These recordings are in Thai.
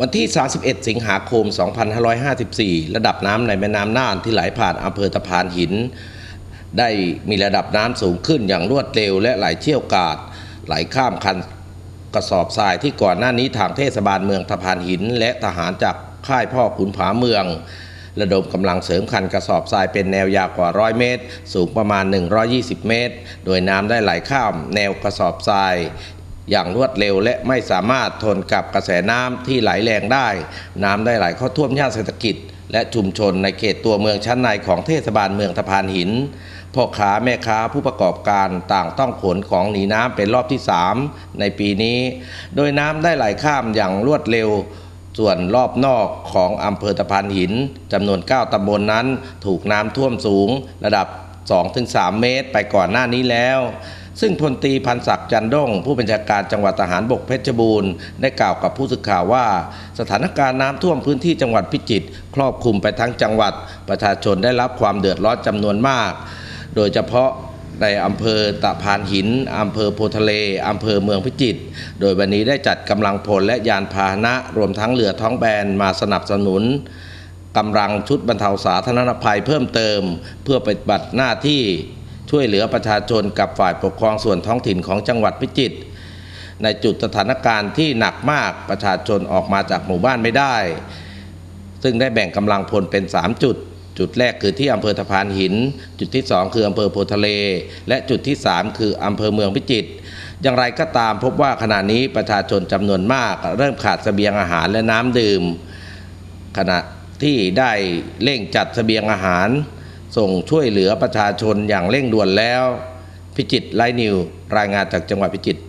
วันที่ 31 สิงหาคม 2554 ระดับน้ำในแม่น้ำน่านที่ไหลผ่านอำเภอตะพานหิน ได้มีระดับน้ำสูงขึ้นอย่างรวดเร็วและไหลเชี่ยวกาดไหลข้ามคันกระสอบทรายที่ก่อนหน้านี้ทางเทศบาลเมืองตะพานหิน และทหารจากค่ายพ่อขุนผาเมือง ระดมกำลังเสริมคันกระสอบทรายเป็นแนวยาวกว่า 100 เมตร สูงประมาณ 120 เมตร โดยน้ำได้ไหลข้ามแนวกระสอบทราย อย่างรวดเร็วและไม่สามารถทนกับกระแสน้ำที่ไหลแรงได้ น้ำได้ไหลเข้าท่วมย่านเศรษฐกิจ และชุมชนในเขตตัวเมืองชั้นในของเทศบาลเมืองตะพานหินพ่อค้าแม่ค้าผู้ประกอบการต่างต้องขนของหนีน้ำเป็นรอบที่ 3 ในปีนี้ โดยน้ำได้ไหลข้ามอย่างรวดเร็ว ส่วนรอบนอกของอำเภอตะพานหินจำนวน 9ตำบลนนั้น ถูกน้ำท่วมสูง ระดับ 2-3 เมตร ไปก่อนหน้านี้แล้ว ซึ่งพลตรีพันศักดิ์จันด้ง ผู้บัญชาการจังหวัดทหารบกเพชรบูรณ์ได้กล่าวกับผู้สื่อข่าวว่า สถานการณ์น้ำท่วมพื้นที่จังหวัดพิจิตรครอบคลุมไปทั้งจังหวัด ประชาชนได้รับความเดือดร้อนจำนวนมาก โดยเฉพาะในอำเภอตะพานหิน อำเภอโพทะเล อำเภอเมืองพิจิตร โดยวันนี้ได้จัดกำลังพลและยานพาหนะ รวมทั้งเรือท้องแบนมาสนับสนุนกำลังชุดบรรเทาสาธารณภัยเพิ่มเติม เพื่อปฏิบัติหน้าที่ ช่วยเหลือประชาชนกับฝ่ายปกครองส่วนท้องถิ่นของจังหวัดพิจิตรในจุดสถานการณ์ที่หนักมากประชาชนออกมาจากหมู่บ้านไม่ได้ ซึ่งได้แบ่งกำลังพลเป็น 3 จุด จุดแรกคือที่อำเภอตะพานหิน จุดที่ 2 คืออำเภอโพทะเล และจุดที่ 3 คืออำเภอเมืองพิจิตรอย่างไรก็ตามพบว่าขณะนี้ประชาชนจำนวนมาก เริ่มขาดเสบียงอาหารและน้ำดื่ม ขณะที่ได้เร่งจัดเสบียงอาหาร ส่งช่วยเหลือประชาชนอย่างเร่งด่วนแล้ว พิจิตรไลฟ์นิว รายงานจากจังหวัดพิจิตร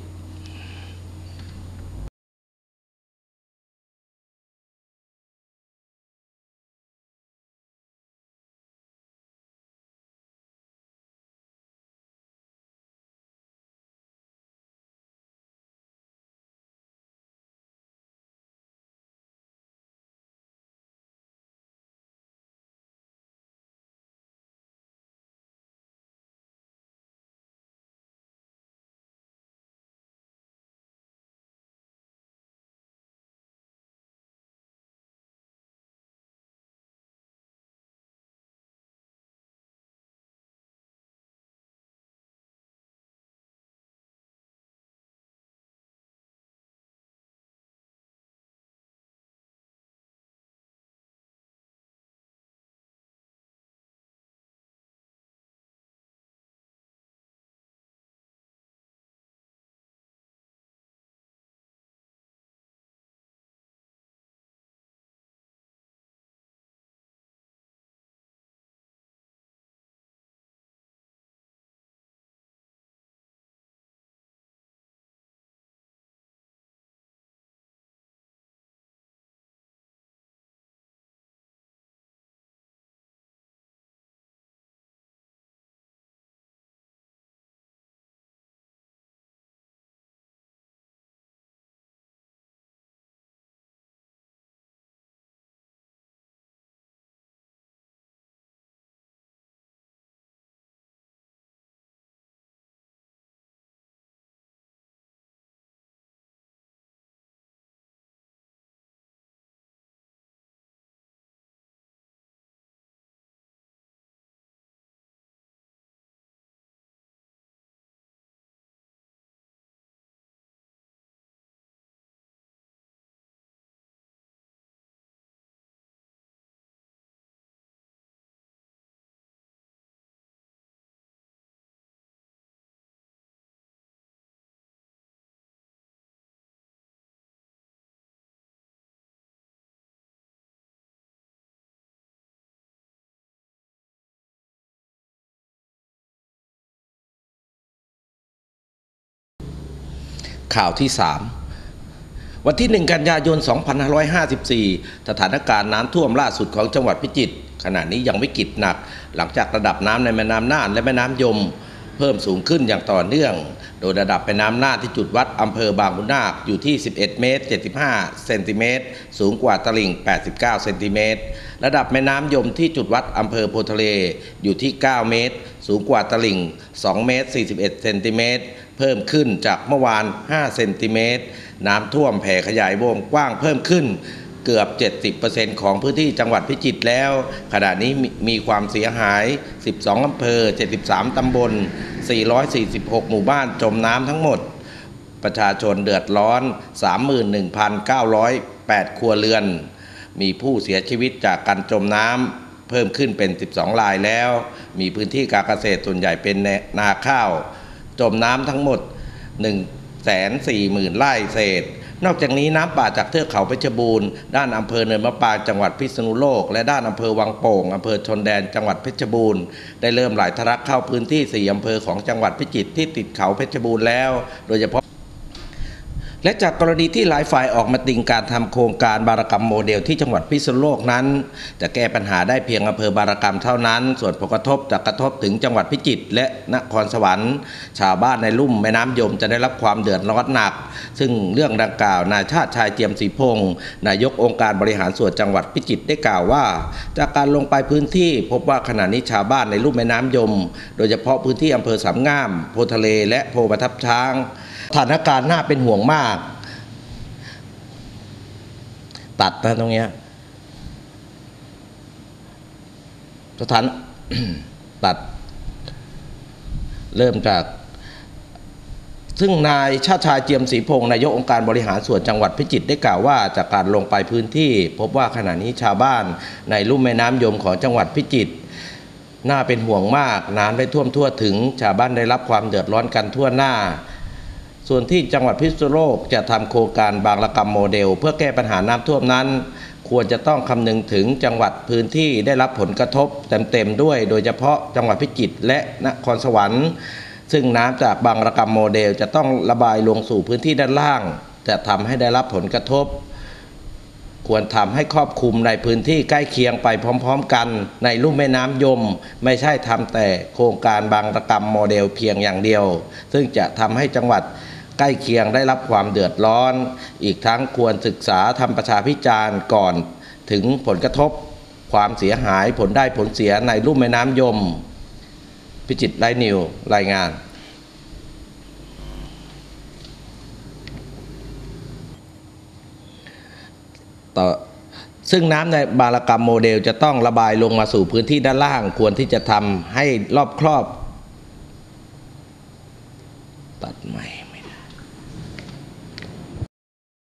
ข่าวที่ 3 วันที่ 1 กันยายน 2554 สถานการณ์น้ำท่วมล่าสุดของจังหวัดพิจิตรขณะนี้ยังวิกฤตหนัก หลังจากระดับน้ำในแม่น้ำน่านและแม่น้ำยม เพิ่มสูงขึ้นอย่างต่อเนื่อง โดยระดับแม่น้ำน่านที่จุดวัดอำเภอบางบุนาคอยู่ที่ 11 เมตร 75 เซนติเมตร สูงกว่าตลิ่ง 89 เซนติเมตร ระดับแม่น้ำยมที่จุดวัดอำเภอโพทะเลอยู่ที่ 9 เมตร สูงกว่าตลิ่ง 2 เมตร 41 เซนติเมตร เพิ่มขึ้นจากเมื่อวาน 5 เซนติเมตร น้ำท่วมแผ่ขยายวงกว้างเพิ่มขึ้นเกือบ 70%ของพื้นที่จังหวัดพิจิตรแล้ว ขณะนี้มีมีความเสียหาย 12 อำเภอ 73 ตำบล 446 หมู่บ้านจมน้ำทั้งหมด ประชาชนเดือดร้อน 31,908 ครัวเรือน มีผู้เสียชีวิตจากการจมน้ำเพิ่มขึ้นเป็น 12 รายแล้ว มีพื้นที่การเกษตรส่วนใหญ่เป็นนาข้าว จมน้ำทั้งหมด 1 4 0 0 0 0ไร่เศษ นอกจากนี้น้ำป่าจากเทือกเขาเพชรบูรณ์ ด้านอำเภอเนินมะปรางจังหวัดพิษณุโลก และด้านอำเภอวังโป่งอำเภอชนแดนจังหวัดเพชรบูรณ์ ได้เริ่มไหลทะลักเข้าพื้นที่ 4 อำเภอของจังหวัดพิจิตรที่ติดเขาเพชรบูรณ์แล้ว โดยเฉพาะ และจากกรณีที่หลายฝ่ายออกมาติงการทำโครงการบารกรรมโมเดลที่จังหวัดพิษณุโลกนั้น จะแก้ปัญหาได้เพียงอำเภอบารกรรมเท่านั้น ส่วนผลกระทบจะกระทบถึงจังหวัดพิจิตรและนครสวรรค์ ชาวบ้านในลุ่มแม่น้ำยมจะได้รับความเดือดร้อนหนัก ซึ่งเรื่องดังกล่าวนายชาติชายเจียมศรีพงศ์นายกองค์การบริหารส่วนจังหวัดพิจิตรได้กล่าวว่า จากการลงไปพื้นที่พบว่าขณะนี้ชาวบ้านในลุ่มแม่น้ำยม โดยเฉพาะพื้นที่อำเภอสามงามโพทะเลและโพประทับช้างสถานการณ์น่าเป็นห่วงมาก ตัดนะตรงเนี้ยสถานตัด เริ่มจาก ซึ่งนายชาติชายเจียมศรีพงศ์นายกองค์การบริหารส่วนจังหวัดพิจิตรได้กล่าวว่าจากการลงไปพื้นที่ พบว่าขณะนี้ชาวบ้านในลุ่มแม่น้ำยมของจังหวัดพิจิตรน่าเป็นห่วงมาก น้ำได้ท่วมทั่วถึง ชาวบ้านได้รับความเดือดร้อนกันทั่วหน้า ส่วนที่จังหวัดพิษณุโลกจะทำโครงการบางระกรรมโมเดล เพื่อแก้ปัญหาน้ำท่วมนั้น ควรจะต้องคำนึงถึงจังหวัดพื้นที่ได้รับผลกระทบเต็มๆด้วย โดยเฉพาะจังหวัดพิจิตรและนครสวรรค์ ซึ่งน้ำจากบางระกรรมโมเดล จะต้องระบายลงสู่พื้นที่ด้านล่าง จะทำให้ได้รับผลกระทบ ควรทำให้ครอบคลุมในพื้นที่ใกล้เคียงไปพร้อม ๆ กัน ในลุ่มแม่น้ำยม ไม่ใช่ทำแต่โครงการบางระกรรมโมเดลเพียงอย่างเดียว ซึ่งจะทำให้จังหวัด ใกล้เคียงได้รับความเดือดร้อน อีกทั้งควรศึกษาทำประชาพิจารณ์ก่อนถึงผลกระทบ ความเสียหายผลได้ผลเสียในลุ่มแม่น้ำยม พิจิตรไลนิวรายงานต่อซึ่งน้ำในบารกรรมโมเดลจะต้องระบายลงมาสู่พื้นที่ด้านล่าง ควรที่จะทำให้รอบครอบ